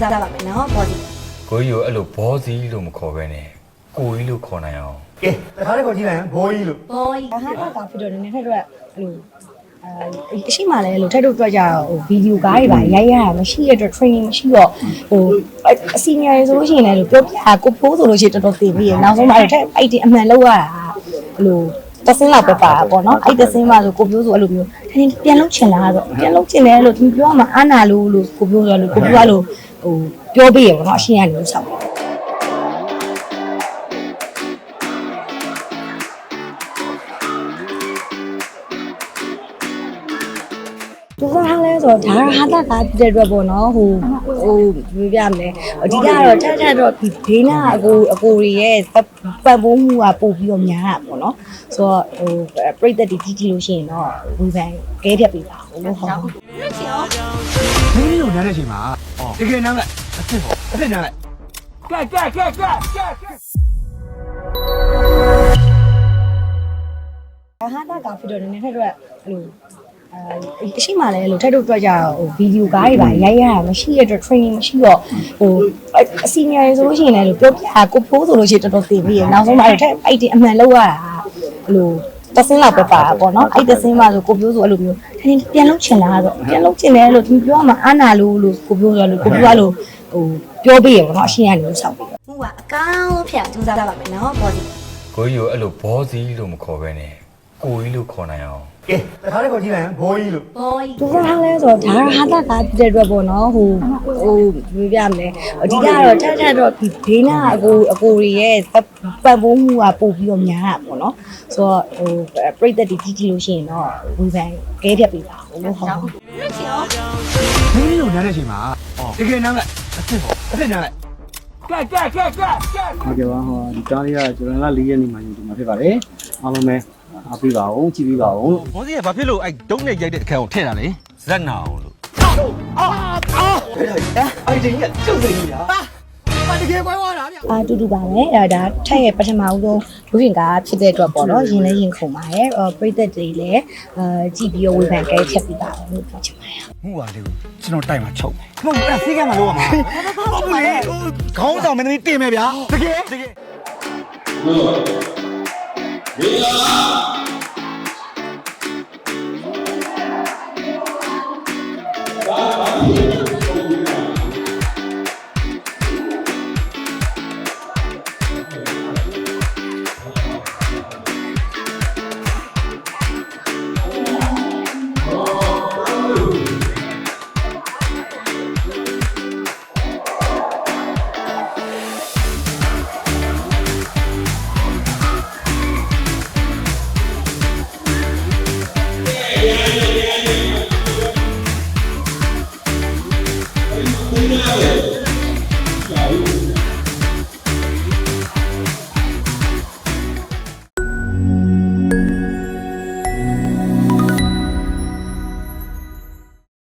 ကြိုးစားပါမယ်နော်ဘောဒီကိုကြီးကိုအဲ့လိုဘောစီလို့မခေါ်ပဲနဲ့ကိုကြီးလို့ခေါ်နိုင်အောင်ကဲတခါလေးခေါ်ကြည့်လိုက်ရင်ဘိုးကြီးလို့ဘောဒီဟာဟာကဖြစ်တော့နည်းနည်းထက်တော့အဲ့လိုအဲအရှိမှလည်းလို့ထက်တော့တွေ့ကြတော့ဟိုဗီဒီယိုကားတွေပါရိုက်ရတာမရှိရတော့ training မရှိတော့ဟိုအစီနီယာတွေဆိုလို့ရှိရင်လည်းပြောပြကိုဖိုးဆိုလို့ရှိရင်တော်တော်သိပြီးရနောက်ဆုံးမှအဲ့ထက်အဲ့ဒီအမှန်လောက်ရတာအဲ့လို တဆင်းလောက်ပဲပါပေါ့နော်အဲ့တဆင်းမှဆိုကိုပြောဆိုအဲ့လိုမျိုးထင်းပြန်လုပ်ချင်လားဆိုပြန်လုပ်ချင်တယ်လို့သူပြောမှအာနာလို့လို့ကိုပြောဆိုလို့ကိုပြောလို့ဟိုပြောပေးရပေါ့နော်အရှင်းကနေလို့ဆောက် သူကဟာလဲဆိုတော့ဒါဟာတာကားဖြစ်တဲ့အတွက်ပေါ့နော်ဟိုဟိုပြောပြမလဲအဓိကတော့တက်တက်တော့ဒီဒေးနာအကိုအကိုတွေရဲ့ပံ့ပိုးမှုကပို့ပြီးတော့များတာပေါ့နော်ဆိုတော့ဟိုပြိသက်တီတီတီလို့ရှိရင်တော့ဝီဘန်ကဲဖြတ်ပေးပါဦးလို့ဟောမင်းကြီးကိုနားတဲ့အချိန်မှာတကယ်နားလိုက်အစ်စ်ပေါ့အစ်စ်နားလိုက်ကဲကဲကဲကဲကဲဟာတာကားဖြစ်တော့နည်းနည်းထက်တော့အဲ့လို အဲအရှိမှလည်းလို့ထက်တော့တွေ့ကြတော့ဟိုဗီဒီယိုကားတွေပါရိုက်ရတာမရှိရတော့ training မရှိတော့ဟိုအစီနီယာတွေဆိုလို့ရှိရင်လည်းပြောပြကိုဖိုးဆိုလို့ရှိရင်တော်တော်သိပြီးရနောက်ဆုံးမှအဲ့ထက်အဲ့ဒီအမှန်လောက်ရတာအဲ့လိုတဆင်းလောက်ပဲပါပေါ့နော်အဲ့တဆင်းမှဆိုကိုပြောဆိုအဲ့လိုမျိုးထင်းပြန်လုပ်ချင်လားဆိုပြန်လုပ်ချင်တယ်လို့သူပြောမှအာနာလို့လို့ကိုပြောဆိုလို့ကိုပြောလို့ဟိုပြောပေးရပေါ့နော်အရှင်းရနေလို့ဆောက်ပြီးမှုကအကောင်းဖျက်ကြိုးစားပါမယ်နော်ဘောဒီကိုကြီးကိုအဲ့လိုဘောစီလို့မခေါ်ပဲနဲ့ ကိုကြီးလို့ခေါ်နိုင်အောင်ကဲတခါလေးခေါ်ကြည့်လိုက်ရင်ဘိုးကြီးလို့ဘောဒီသူကဟာလဲဆိုတော့ဒါဟာတာကားဖြစ်တဲ့အတွက်ပေါ့နော်ဟိုဟိုပြောပြမလဲအဓိကတော့တက်တက်တော့ဒီဒေးနာအကိုအကိုတွေရဲ့ပံ့ပိုးမှုကပို့ပြီးတော့များတာပေါ့နော်ဆိုတော့ဟိုပြိသက်တီတီတီလို့ရှိရင်တော့ဝီဘန်ကဲဖြတ်ပေးပါဦးလို့ဟောမင်းကြီးကိုနားတဲ့အချိန်မှာတကယ်နားလိုက်အစ်စ်ပေါ့အစ်စ်နားလိုက်ကဲကဲကဲကဲကဲဟုတ်ကဲ့ပါဟောဒီကားလေးကကျွန်တော်လ4ရက်နေမှယူဒီမှာဖြစ်ပါတယ်အားလုံးပဲ အားပေးပါအောင်ကြည့်ပေးပါအောင်ဘောစီကဘာဖြစ်လို့အဲ့ဒုံးနဲ့ရိုက်တဲ့အခန်းကိုထည့်တာလဲဇက်နာအောင်လို့အဲ့ဒီကကျုပ်စီလားဟာတကယ်ပွဲသွားတာဗျအာတူတူပါပဲအဲဒါထက်ရဲ့ပထမဦးဆုံးလူရှင်ကားဖြစ်တဲ့အတွက်ပေါ့နော်ရင်လည်းရင်ခုန်ပါတယ်အော်ပြိသက်တွေလည်းအာကြည့်ပြီးတော့ဝီဘန်ကဲဖြတ်ပေးပါဦးလို့ပြောချင်ပါတယ်မှုပါလေကိုကျွန်တော်တိုက်မှာချုပ်မယ်မဟုတ်ဘူးအဲ့ဆေးကမ်းမလို့ရမှာဟုတ်ဘူးလေခေါင်းဆောင်မင်းသမီးတင်မယ်ဗျာတကယ်တကယ် Vira! Vai, vai, Yeah.